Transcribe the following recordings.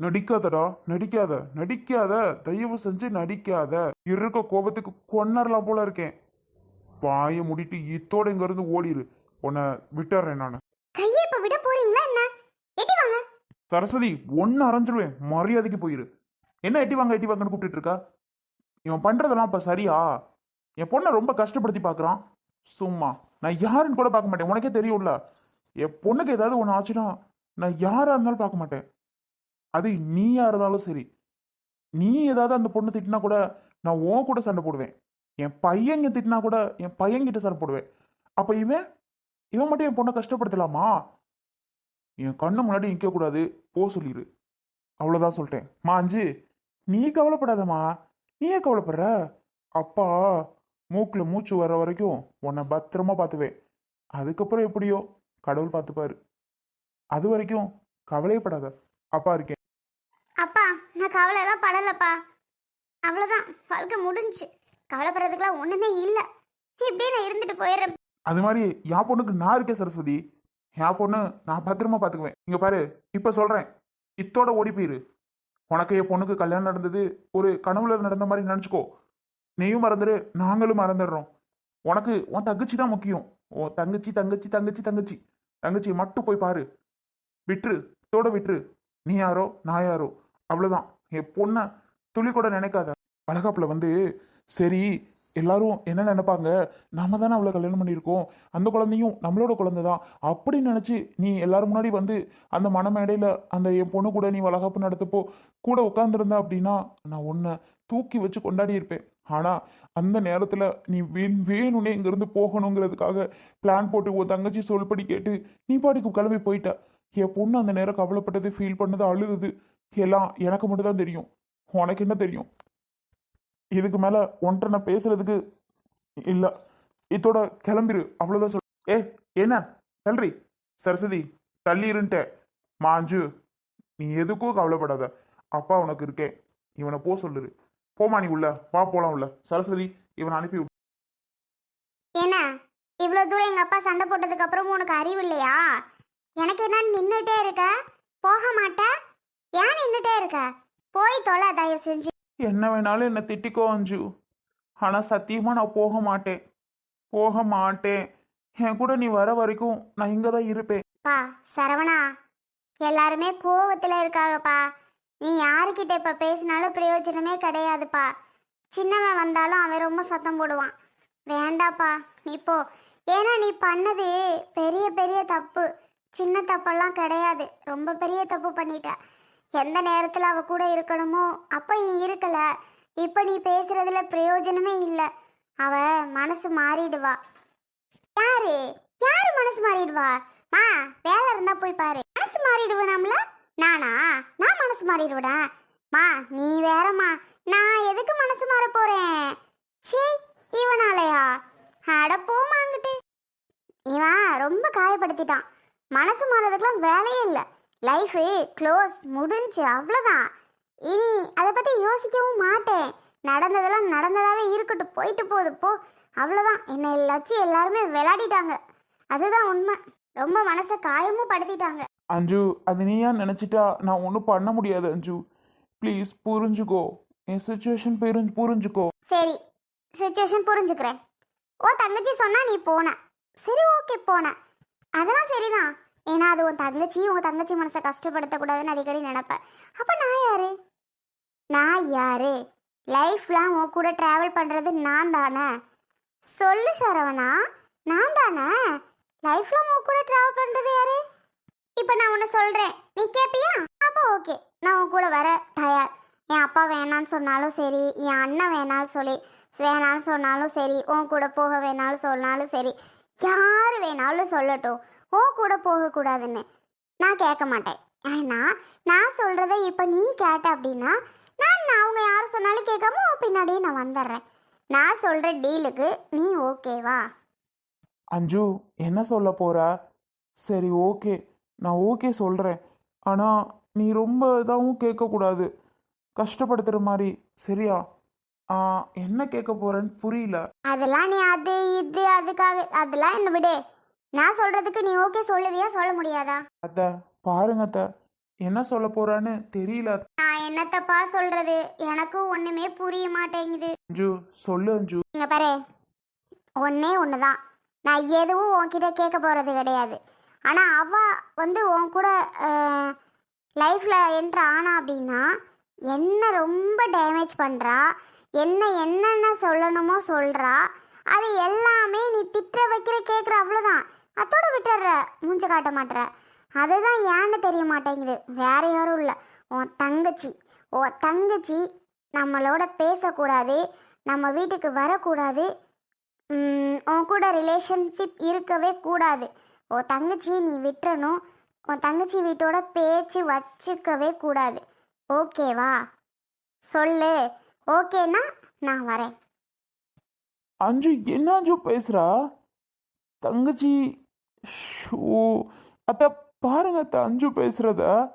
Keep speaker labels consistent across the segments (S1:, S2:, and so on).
S1: நடிக்காதடா நடிக்காத நடிக்காத தயவு செஞ்சு நடிக்காத. இருக்க கோபத்துக்கு கொன்னரலாம் போல இருக்கேன். வாயை முடிட்டு இத்தோட இங்க இருந்து ஓடிரு. உன்னை விட்டுறேன் நான்.
S2: கையை இப்ப விட போறீங்களா என்ன? எட்டி வாங்க.
S1: சரஸ்வதி ஒன்னு அரைஞ்சிருவேன். மரியாதைக்கு போயிரு. என்ன எட்டி வாங்க எட்டி வாங்கன்னு கூப்பிட்டு இருக்கா? இவன் பண்றதெல்லாம் இப்ப சரியா? என் பொண்ணை ரொம்ப கஷ்டப்படுத்தி பார்க்கறான் சும்மா. நான் யாருன்னு கூட பார்க்க மாட்டேன். உனக்கே தெரியும்ல. என் பொண்ணுக்கு ஏதாவது ஒன்று ஆச்சுன்னா நான் யாரா இருந்தாலும் பார்க்க மாட்டேன். அது நீயா இருந்தாலும் சரி. நீ ஏதாவது அந்த பொண்ணு திட்டினா கூட நான் உன் கூட சண்டை போடுவேன். என் பையங்க திட்டினா கூட என் பையன்கிட்ட சண்டை போடுவேன். அப்ப இவன் இவன் மட்டும் என் பொண்ணை கஷ்டப்படுத்தலாமா? என் கண்ணு முன்னாடி நிற்க கூடாது போ சொல்லிடு அவ்வளோதான் சொல்லிட்டேன். மாஞ்சு நீ கவலைப்படாதம்மா. நீ ஏன் கவலைப்படுற? அப்பா மூக்கில் மூச்சு வர்ற வரைக்கும் உன்னை பத்திரமா பார்த்துவேன் அதுக்கப்புறம் எப்படியோ கடவுள் பார்த்துப்பாரு. அது வரைக்கும் கவலையப்படாத அப்பா இருக்கேன்.
S2: நான் கவலை எல்லாம் படலப்பா. அவ்வளோதான் வாழ்க்கை முடிஞ்சு. கவலைப்படுறதுக்கெல்லாம் ஒன்றுமே இல்லை. இப்படியே நான் இருந்துட்டு போயிடுறேன்.
S1: அது மாதிரி என் பொண்ணுக்கு நான் இருக்கேன் சரஸ்வதி. என் பொண்ணு நான் பத்திரமா பார்த்துக்குவேன் இங்கே பாரு இப்போ சொல்கிறேன் இத்தோட ஓடி போயிரு. உனக்கு என் பொண்ணுக்கு கல்யாணம் நடந்தது ஒரு கனவுல நடந்த மாதிரி நினச்சிக்கோ. நீயும் மறந்துடு நாங்களும் மறந்துடுறோம். உனக்கு உன் தங்கச்சி தான் முக்கியம். உன் தங்கச்சி தங்கச்சி தங்கச்சி தங்கச்சி. தங்கச்சி மட்டும் போய் பாரு. விட்டுரு. இதோட விட்டுரு. நீ யாரோ நான் யாரோ. அவ்வளோதான் என் பொண்ணை துளி கூட நினைக்காத. வளகாப்புல வந்து சரி எல்லாரும் என்ன நினைப்பாங்க? நாம தானே அவளை கல்யாணம் பண்ணியிருக்கோம். அந்த குழந்தையும் நம்மளோட குழந்தை தான் அப்படின்னு நினச்சி நீ எல்லாரும் முன்னாடி வந்து அந்த மனமேடையில் அந்த என் பொண்ணு கூட நீ வளகாப்பு நடத்தப்போ கூட உட்காந்துருந்த அப்படின்னா நான் உன்னை தூக்கி வச்சு கொண்டாடி இருப்பேன். ஆனால் அந்த நேரத்தில் நீ வேண் வேணும்னே இங்கேருந்து போகணுங்கிறதுக்காக பிளான் போட்டு உன் தங்கச்சி சொல்படி கேட்டு நீ பாட்டுக்கு கிளம்பி போயிட்ட. என் பொண்ணு அந்த நேரம் கவலைப்பட்டது ஃபீல் பண்ணது அழுது எல்லாம் எனக்கு மட்டும் தான் தெரியும். உனக்கு என்ன தெரியும்? இதுக்கு மேலே ஒன்றை நான் பேசுறதுக்கு இல்லை. இதோட கிளம்பிரு. அவ்வளோதான் சொல். ஏ என்ன? தள்ளுறி. சரஸ்வதி தள்ளிருன்ட்ட. மாஞ்சு நீ எதுக்கும் கவலைப்படாத. அப்பா உனக்கு இருக்கேன் இவனை போ சொல்லுரு. போமா நீ உள்ள. வா போலாம் உள்ள. சரஸ்வதி இவனை அனுப்பி
S2: என்ன இவ்வளோ தூரம் எங்கள் அப்பா சண்டை போட்டதுக்கு அப்புறமும் உனக்கு அறிவு இல்லையா? எனக்கு என்ன நின்றுட்டே இருக்க? போக மாட்டேன் ஏன் நின்றுட்டே இருக்க? போய் தொலை தயவு செஞ்சு.
S1: என்ன வேணாலும் என்னை திட்டிக்கோ அஞ்சு. ஆனால் சத்தியமாக நான் போக மாட்டேன். போக மாட்டேன். என் கூட நீ வர வரைக்கும் நான் இங்கே தான் இருப்பேன்.
S2: பா சரவணா. எல்லாருமே கோவத்தில் இருக்காங்கப்பா. நீ யாருக்கிட்ட இப்போ பேசினாலும் பிரயோஜனமே கிடையாதுப்பா. சின்னவன் வந்தாலும் அவன் ரொம்ப சத்தம் போடுவான். வேண்டாப்பா நீ போ. ஏன்னா நீ பண்ணது பெரிய பெரிய தப்பு. சின்ன தப்பெல்லாம் கிடையாது. ரொம்ப பெரிய தப்பு பண்ணிட்ட. எந்த நேரத்தில் அவ கூட இருக்கணுமோ அப்போ நீ இருக்கல. இப்போ நீ பேசுறதுல பிரயோஜனமே இல்லை. அவ மனசு மாறிடுவா. யாரு? யாரு மனசு மாறிடுவா? மா வேலை இருந்தா போய் பாரு. மனசு மாறிடுவேனாம்ல நானா? நான் மனசு மாறிடுவேடா. மா நீ வேறம்மா. நான் எதுக்கு மனசு மாற போறேன்? சே இவனாலயா? அட போமா அங்கிட்டு. இவன் ரொம்ப காயப்படுத்திட்டான். மனசு மாறதுக்கெல்லாம் வேலையே இல்லை. லைஃபு க்ளோஸ் முடிஞ்சு அவ்வளோதான் இனி அதை பற்றி யோசிக்கவும் மாட்டேன். நடந்ததெல்லாம் நடந்ததாகவே இருக்கட்டும். போயிட்டு போகுது போ. அவ்வளோதான் என்னை எல்லாச்சும் எல்லாருமே விளையாடிட்டாங்க. அதுதான் உண்மை. ரொம்ப மனசை காயமும் படுத்திட்டாங்க.
S1: அஞ்சு அது நீயா நினச்சிட்டா நான் ஒன்றும் பண்ண முடியாது அஞ்சு. ப்ளீஸ் புரிஞ்சுக்கோ. என் சுச்சுவேஷன் புரிஞ்சு புரிஞ்சுக்கோ.
S2: சரி. சுச்சுவேஷன் புரிஞ்சுக்கிறேன். ஓ தங்கச்சி சொன்னா நீ போன. சரி ஓகே போன. அதெல்லாம் சரிதான். ஏன்னா அது உன் தங்கச்சி உன் தங்கச்சி மனசை கஷ்டப்படுத்தக்கூடாதுன்னு அடிக்கடி நினைப்பேன் அப்போ நான் யாரு? நான் யாரு? லைஃப்லாம் உன் கூட ட்ராவல் பண்ணுறது நான் தானே? சொல்லு சரவணா. நான் தானே? லைஃப்லாம் உன் கூட ட்ராவல் பண்ணுறது யாரு? இப்போ நான் ஒன்று சொல்கிறேன் நீ கேட்பியா அப்போ ஓகே நான் உன் கூட வர தயார். என் அப்பா வேணான்னு சொன்னாலும் சரி என் அண்ணன் வேணாலும் சொல்லி வேணான்னு சொன்னாலும் சரி உன் கூட போக வேணாலும் சொன்னாலும் சரி யார் வேணாலும் சொல்லட்டும். உன் கூட போகக்கூடாதுன்னு நான் கேட்க மாட்டேன். ஏன்னா நான் சொல்கிறத இப்போ நீ கேட்ட அப்படின்னா நான் நான் அவங்க யார் சொன்னாலும் கேட்காம பின்னாடியே நான் வந்துடுறேன். நான் சொல்கிற டீலுக்கு நீ ஓகேவா
S1: அஞ்சு என்ன சொல்ல போற? சரி ஓகே நான் ஓகே சொல்கிறேன் ஆனால் நீ ரொம்ப இதாகவும் கேட்கக்கூடாது. கஷ்டப்படுத்துகிற மாதிரி. சரியா? ஆ, என்ன கேட்க போறேன்னு புரியல.
S2: அதெல்லாம் நீ அது இது அதுக்காக அதெல்லாம் என்ன விடு. நான் சொல்கிறதுக்கு நீ ஓகே சொல்லுவியா? சொல்ல முடியாதா?
S1: அத்தை பாருங்க அத்தை. என்ன சொல்ல போறான்னு தெரியல
S2: நான் என்னத்தப்பா சொல்றது? எனக்கும் ஒண்ணுமே புரிய மாட்டேங்குது.
S1: அஞ்சு சொல்லு அஞ்சு.
S2: இங்க பாரு. ஒன்னே ஒன்று தான் நான் எதுவும் உன்கிட்ட கேட்க போகிறது கிடையாது. ஆனால் அவ வந்து உன் கூட லைஃப்பில் என்ட்ரு ஆனா அப்படின்னா என்ன ரொம்ப டேமேஜ் பண்ணுறா என்ன என்னென்ன சொல்லணுமோ சொல்கிறா அது எல்லாமே நீ திட்ட வைக்கிற கேட்குற அவ்வளோதான் அத்தோட விட்டுடுற. மூஞ்ச காட்ட மாட்டுற. அதுதான் ஏன்னு தெரிய மாட்டேங்குது. வேற யாரும் இல்லை. உன் தங்கச்சி. ஓ தங்கச்சி நம்மளோட பேசக்கூடாது. நம்ம வீட்டுக்கு வரக்கூடாது. உன் கூட ரிலேஷன்ஷிப் இருக்கவே கூடாது. ஓ தங்கச்சி நீ விட்டுறணும். உன் தங்கச்சி வீட்டோட பேச்சு வச்சுக்கவே கூடாது. ஓகேவா? சொல்லு. ஓகேனா நான் வரேன்.
S1: அஞ்சு என்ன அஞ்சு பேசுறா? தங்கச்சி ஷோ. அத்த பாருங்க அத்த அஞ்சு பேசுறத.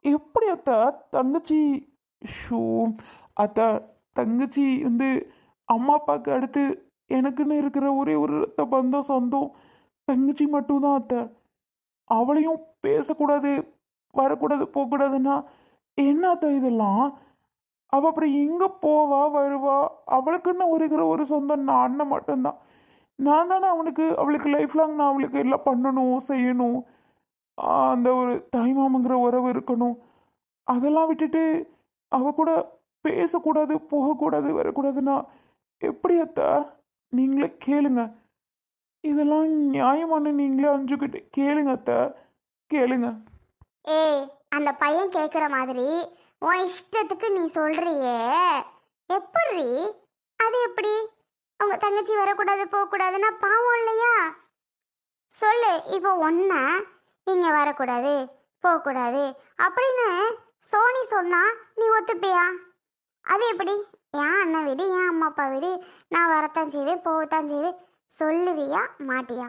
S1: எப்படி அத்த தங்கச்சி ஷோ. அத்த தங்கச்சி வந்து அம்மா அப்பாவுக்கு அடுத்து எனக்குன்னு இருக்கிற ஒரே ஒரு ரத்த பந்தம் சொந்தம். தங்கச்சி மட்டும்தான் அத்த. அவளையும் பேசக்கூடாது வரக்கூடாது போகக்கூடாதுன்னா என்னத்த இதெல்லாம்? அவள் அப்புறம் எங்கே போவா வருவா? அவளுக்குன்னு இருக்கிற ஒரு சொந்தம் நான் அண்ணன் மட்டும்தான். நான் தானே அவனுக்கு அவளுக்கு லைஃப் லாங் நான் அவளுக்கு எல்லாம் பண்ணணும் செய்யணும். அந்த ஒரு தாய்மாமங்கிற உறவு இருக்கணும். அதெல்லாம் விட்டுட்டு அவ கூட பேசக்கூடாது போகக்கூடாது வரக்கூடாதுன்னா எப்படி அத்தா? நீங்களே கேளுங்க. இதெல்லாம் நியாயமானு நீங்களே அஞ்சுக்கிட்டு கேளுங்க அத்தா. கேளுங்க.
S2: ஏய் அந்த பையன் கேட்குற மாதிரி உன் இஷ்டத்துக்கு நீ சொல்றியே. எப்படி அது எப்படி? அவங்க தங்கச்சி வரக்கூடாது போகக்கூடாதுன்னா பாவம் இல்லையா? சொல்லு இப்போ ஒன்ன இங்கே வரக்கூடாது போகக்கூடாது அப்படின்னு சோனி சொன்னால் நீ ஒத்துப்பியா? அது எப்படி? என் அண்ணன் வீடு என் அம்மா அப்பா வீடு நான் வரத்தான் செய்வேன் போகத்தான் செய்வேன். சொல்லுவியா மாட்டியா?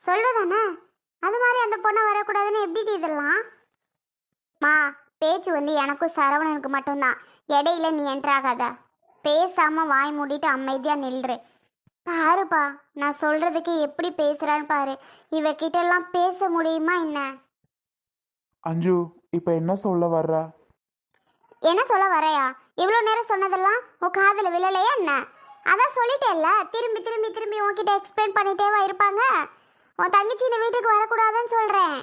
S2: சொல்லுதானே? அது மாதிரி அந்த பொண்ணை வரக்கூடாதுன்னு எப்படி இதெல்லாம்? மா பேச்சு வந்து எனக்கும் சரவணனுக்கு மட்டும்தான். இடையில நீ என்ட்ராகாத பேசாம வாய் மூடிட்டு அமைதியா நில்று. பாருப்பா நான் சொல்றதுக்கு எப்படி பேசுறான்னு பாரு. இவகிட்ட எல்லாம் பேச முடியுமா என்ன?
S1: அஞ்சு இப்போ என்ன சொல்ல வர்றா?
S2: என்ன சொல்ல வரையா இவ்வளோ நேரம் சொன்னதெல்லாம் உன் காதில் விழலையா என்ன? அதான் சொல்லிட்டேல்ல திரும்பி திரும்பி திரும்பி உன்கிட்ட எக்ஸ்பிளைன் பண்ணிட்டேவா இருப்பாங்க? உன் தங்கச்சி இந்த வீட்டுக்கு வரக்கூடாதுன்னு சொல்கிறேன்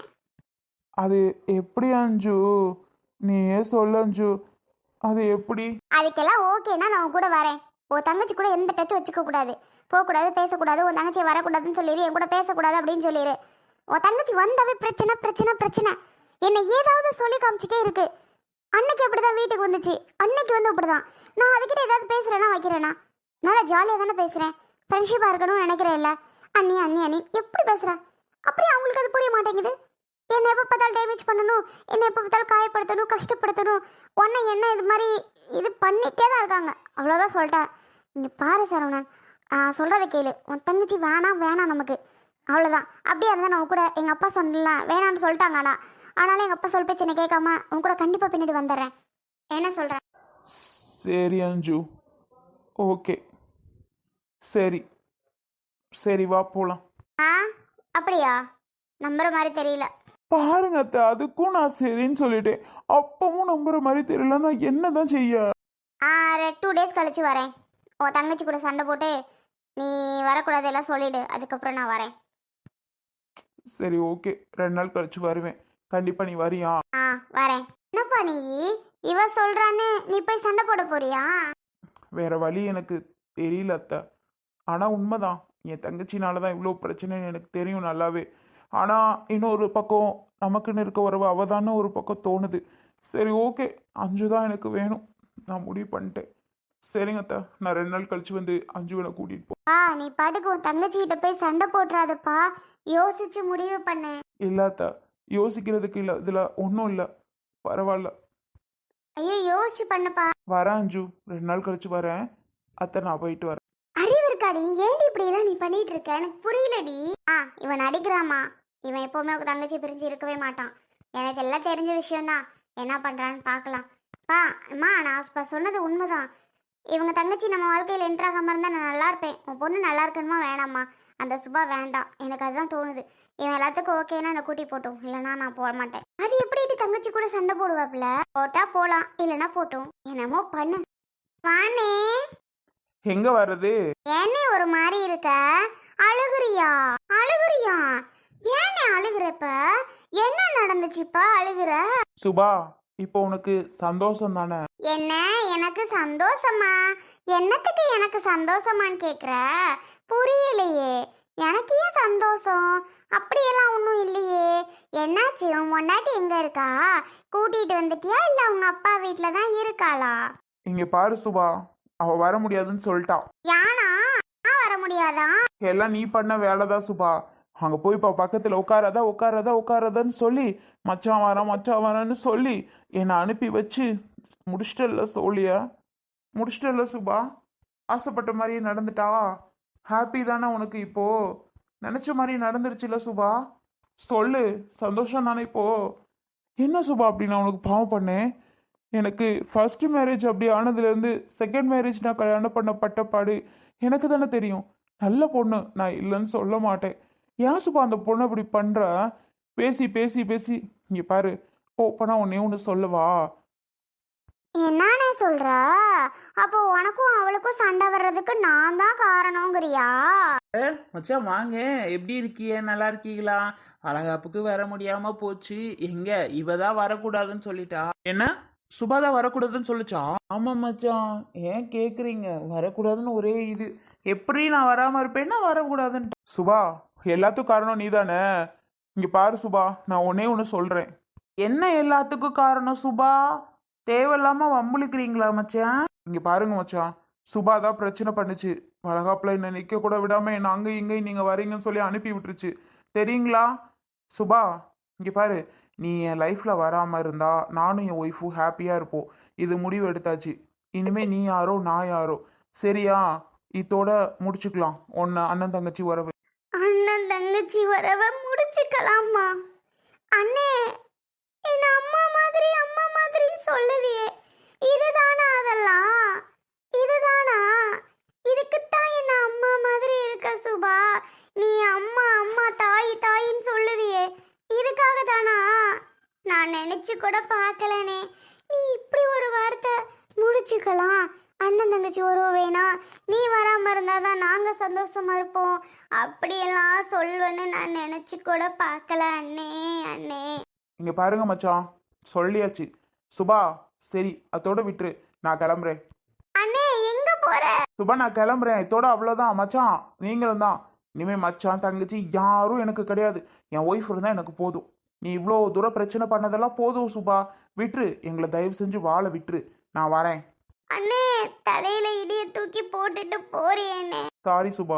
S1: அது எப்படி அஞ்சு? நீயே சொல்ல அஞ்சு. அது எப்படி?
S2: அதுக்கெல்லாம் ஓகேனா நான் உன் கூட வரேன். உன் தங்கச்சி கூட எந்த டச்சும் வச்சுக்க கூடாது. போகக்கூடாது பேசக்கூடாது உன் தங்கச்சி வரக்கூடாதுன்னு சொல்லிடு என் கூட பேசக்கூடாது அப்படின்னு சொல்லிடு. உன் தங்கச்சி வந்தாவே பிரச்சனை பிரச்சனை பிரச்சனை. என்னை ஏதாவது சொல்லி காமிச்சிட்டே இருக்கு. அன்னைக்கு அப்படிதான் வீட்டுக்கு வந்துச்சு. அன்னைக்கு வந்து அப்படிதான். நான் அதுக்கிட்ட ஏதாவது பேசுறேன்னா வைக்கிறேனா? நல்லா ஜாலியாக தானே பேசுகிறேன் ஃப்ரெண்ட்ஷிப்பாக இருக்கணும்னு நினைக்கிறேன் இல்லை அண்ணி அண்ணி அண்ணி எப்படி பேசுகிறேன் அப்படியே அவங்களுக்கு அது புரிய மாட்டேங்குது. என்னை எப்போ பார்த்தாலும் டேமேஜ் பண்ணணும் என்னை எப்போ பார்த்தாலும் காயப்படுத்தணும் கஷ்டப்படுத்தணும். உன்னை என்ன இது மாதிரி இது பண்ணிட்டே தான் இருக்காங்க. அவ்வளோதான் சொல்லிட்டேன். இங்கே பாரு சரவணன். நான் சொல்கிறத கேளு. உன் தங்கச்சி வேணாம் வேணாம் நமக்கு. அவ்வளோதான் அப்படியே இருந்தால் நான் கூட எங்கள் அப்பா சொன்னல வேணாம்னு சொல்லிட்டாங்க ஆனால் ஆனாலும் எங்கள் அப்பா சொல் பேச்சு என்னை கேட்காம உன் கூட கண்டிப்பாக பின்னாடி வந்துடுறேன். என்ன சொல்கிறேன்
S1: சரி அஞ்சு. ஓகே. சரி. சரி வா போலாம்.
S2: ஆ? அப்படியா? நம்புற மாதிரி தெரியல.
S1: பாருங்க அத்தை அதுக்கும் நான் சரின்னு சொல்லிட்டேன். அப்பவும் நம்புற மாதிரி தெரியல நான் என்னதான் செய்ய?
S2: டூ டேஸ் கழிச்சு வரேன். உன் தங்கச்சி கூட சண்டை போட்டு நீ வரக்கூடாது எல்லாம் சொல்லிடு. அதுக்கப்புறம் நான் வரேன்.
S1: சரி ஓகே. ரெண்டு நாள் கழிச்சு வருவேன். கண்டிப்பா நீ வரியா?
S2: ஆ வரேன். என்னப்பா நீ? இவ சொல்றான்னு நீ போய் சண்டை போட போறியா?
S1: வேற வழி எனக்கு தெரியல அத்தை. ஆனா உண்மைதான். என் தங்கச்சினால தான் இவ்வளோ பிரச்சனைன்னு எனக்கு தெரியும் நல்லாவே. ஆனா இன்னொரு பக்கம் நமக்குன்னு இருக்க உறவு அவதான்னு ஒரு பக்கம் தோணுது. சரி ஓகே. அஞ்சு தான் எனக்கு வேணும். நான் முடிவு பண்ணிட்டேன். சரிங்க அத்தை. நான் ரெண்டு நாள் கழிச்சு வந்து அஞ்சுவனை கூட்டிட்டு போ
S2: ஆ நீ பாட்டுக்கு உன் தங்கச்சி கிட்ட போய் சண்டை போட்டுறாதப்பா. யோசிச்சு முடிவு பண்ணு.
S1: இல்ல அத்தை. யோசிக்கிறதுக்கு இல்லை. இதில் ஒன்றும் இல்லை. பரவாயில்ல.
S2: ஐயோ யோசிச்சு பண்ணுப்பா.
S1: வரேன் அஞ்சு. ரெண்டு நாள் கழிச்சு வரேன். அத்தை நான் போயிட்டு வரேன்.
S2: அறிவு இருக்காடி. ஏன்டி இப்படி எல்லாம் நீ பண்ணிட்டு இருக்க? எனக்கு புரியலடி. ஆ இவன் நடிக்கிறாமா இவன் எப்பவுமே உங்க தங்கச்சி பிரிஞ்சு இருக்கவே மாட்டான். எனக்கு எல்லாம் தெரிஞ்ச விஷயம்தான். என்ன பண்றான்னு பார்க்கலாம். பா அம்மா நான் இப்ப சொன்னது உண்மைதான். இவங்க தங்கச்சி நம்ம வாழ்க்கையில் என்ட்ராகாம இருந்தா நான் நல்லா இருப்பேன். உன் பொண்ணு நல்லா இருக்கணுமா? வேணாமா அந்த சுபா வேண்டாம். எனக்கு அதுதான் தோணுது. இவன் எல்லாத்துக்கும் ஓகேன்னா என்னை கூட்டி போட்டும். இல்லைன்னா நான் போக மாட்டேன். அது எப்படி தங்கச்சி கூட சண்டை போடுவாப்ல போட்டா போலாம் இல்லைன்னா போட்டும். என்னமோ பண்ணு. வானே
S1: எங்க வர்றது?
S2: ஏன்னே ஒரு மாதிரி இருக்க? அழுகுறியா? அழுகுறியா? ஏனே அழுகுறப்ப? என்ன நடந்துச்சுப்பா அழுகுற?
S1: சுபா இப்போ உனக்கு சந்தோஷம் தானே
S2: என்ன? எனக்கு சந்தோஷமா? என்னத்துக்கு எனக்கு சந்தோஷமான்னு கேக்குற? புரியலையே. எனக்கு ஏன் சந்தோஷம்? அப்படியெல்லாம் ஒன்றும் இல்லையே. என்னாச்சு? உன் பொண்டாட்டி எங்க இருக்கா? கூட்டிட்டு வந்துட்டியா? இல்ல உங்க அப்பா வீட்ல தான் இருக்காளா?
S1: இங்க பாரு சுபா அவ வர முடியாதுன்னு சொல்லிட்டா.
S2: யானா? நான் வர முடியாதா?
S1: எல்லாம் நீ பண்ண வேலைதான் சுபா. அங்கே போய் இப்போ பக்கத்தில் உட்காராதா உட்காரதா உட்காராதான்னு சொல்லி மச்சான் வரான் மச்சான் வரான்னு சொல்லி என்னை அனுப்பி வச்சு முடிச்சிட்டல்ல சோழியா. முடிச்சிட்டல்ல சுபா. ஆசைப்பட்ட மாதிரியே நடந்துட்டா. ஹாப்பி தானே உனக்கு இப்போ. நினச்ச மாதிரி நடந்துருச்சுல சுபா. சொல்லு சந்தோஷம் தானே இப்போ. என்ன சுபா அப்படி நான் உனக்கு பாவம் பண்ணேன்? எனக்கு ஃபர்ஸ்ட் மேரேஜ் அப்படி ஆனதுலேருந்து செகண்ட் மேரேஜ் நான் கல்யாணம் பண்ணப்பட்ட பாடு எனக்கு தானே தெரியும். நல்ல பொண்ணு நான் இல்லைன்னு சொல்ல மாட்டேன். ஏன் சுபா அந்த பொண்ணு அப்படி பண்ற? பேசி பேசி பேசி. இங்க பாரு. ஓப்பனா ஒன்னே ஒன்று சொல்லவா.
S2: என்னண்ணே சொல்ற? அப்போ உனக்கும் அவளுக்கும் சண்டை வர்றதுக்கு நான் தான் காரணங்கிறியா?
S3: மச்சான் வாங்க. எப்படி இருக்கீங்க நல்லா இருக்கீங்களா? அழகாப்புக்கு வர முடியாம போச்சு. எங்க? இவ தான் வரக்கூடாதுன்னு சொல்லிட்டா.
S1: என்ன? சுபாதா வரக்கூடாதுன்னு சொல்லுச்சா?
S3: ஆமா மச்சான். ஏன் கேக்குறீங்க? வரக்கூடாதுன்னு ஒரே இது. எப்படி நான் வராம இருப்பேன்னா வரக்கூடாதுன்னு?
S1: சுபா எல்லாத்துக்கும் காரணம் நீதானே? இங்க பாரு சுபா நான் ஒன்னே ஒன்று சொல்றேன்.
S3: என்ன எல்லாத்துக்கும் காரணம் சுபா? தேவையில்லாம வம்புளிக்கிறீங்களா மச்சான்?
S1: இங்க பாருங்க மச்சான் சுபா தான் பிரச்சனை பண்ணுச்சு. வளகாப்புல என்ன நிக்க கூட விடாம என்ன அங்க இங்க நீங்க வரீங்கன்னு சொல்லி அனுப்பி விட்டுருச்சு. தெரியுங்களா? சுபா இங்க பாரு நீ என் லைஃப்ல வராம இருந்தா நானும் என் ஒய்ஃபும் ஹாப்பியா இருப்போம். இது முடிவு எடுத்தாச்சு. இனிமே நீ யாரோ நான் யாரோ? சரியா? இதோட முடிச்சுக்கலாம். ஒன்னு அண்ணன் தங்கச்சி உறவு
S2: அண்ணன் தங்கச்சி வரவை முடிச்சுக்கலாமா அண்ணே என் அம்மா மாதிரி அம்மா மாதிரின்னு சொல்லுவியே. இதுதானா அதெல்லாம்? இதுதானா? இதுக்குத்தான் என்ன அம்மா மாதிரி இருக்க சுபா? நீ அம்மா அம்மா தாய் தாயின்னு சொல்லுவியே. இதுக்காக தானா நான் நினைச்சு கூட பார்க்கலனே. நீ இப்படி ஒரு வார்த்தை முடிச்சுக்கலாம். அண்ணன் தங்கச்சி உறவு வேணாம் நீ வராம இருந்தாதான் நாங்க சந்தோஷமா இருப்போம். அப்படியெல்லாம் சொல்வேன்னு நான் நினைச்சு கூட பார்க்கல. அண்ணே அண்ணே.
S1: இங்க பாருங்க மச்சான். சொல்லியாச்சு. சுபா சரி அதோட விட்டுரு. நான் கிளம்புறேன்.
S2: அண்ணே எங்க போற?
S1: சுபா நான் கிளம்புறேன். இதோட அவ்வளோதான் மச்சான் நீங்களும் தான். இனிமே மச்சான் தங்கச்சி யாரும் எனக்கு கிடையாது. என் ஒய்ஃப் இருந்தால் எனக்கு போதும். நீ இவ்வளோ தூரம் பிரச்சனை பண்ணதெல்லாம் போதும் சுபா. விட்டுரு. எங்களை தயவு செஞ்சு வாழ விட்டுரு. நான் வரேன்.
S2: அண்ணே தலையில இடிய தூக்கி போட்டுட்டு போறியேண்ணே
S1: சாரி சுபா.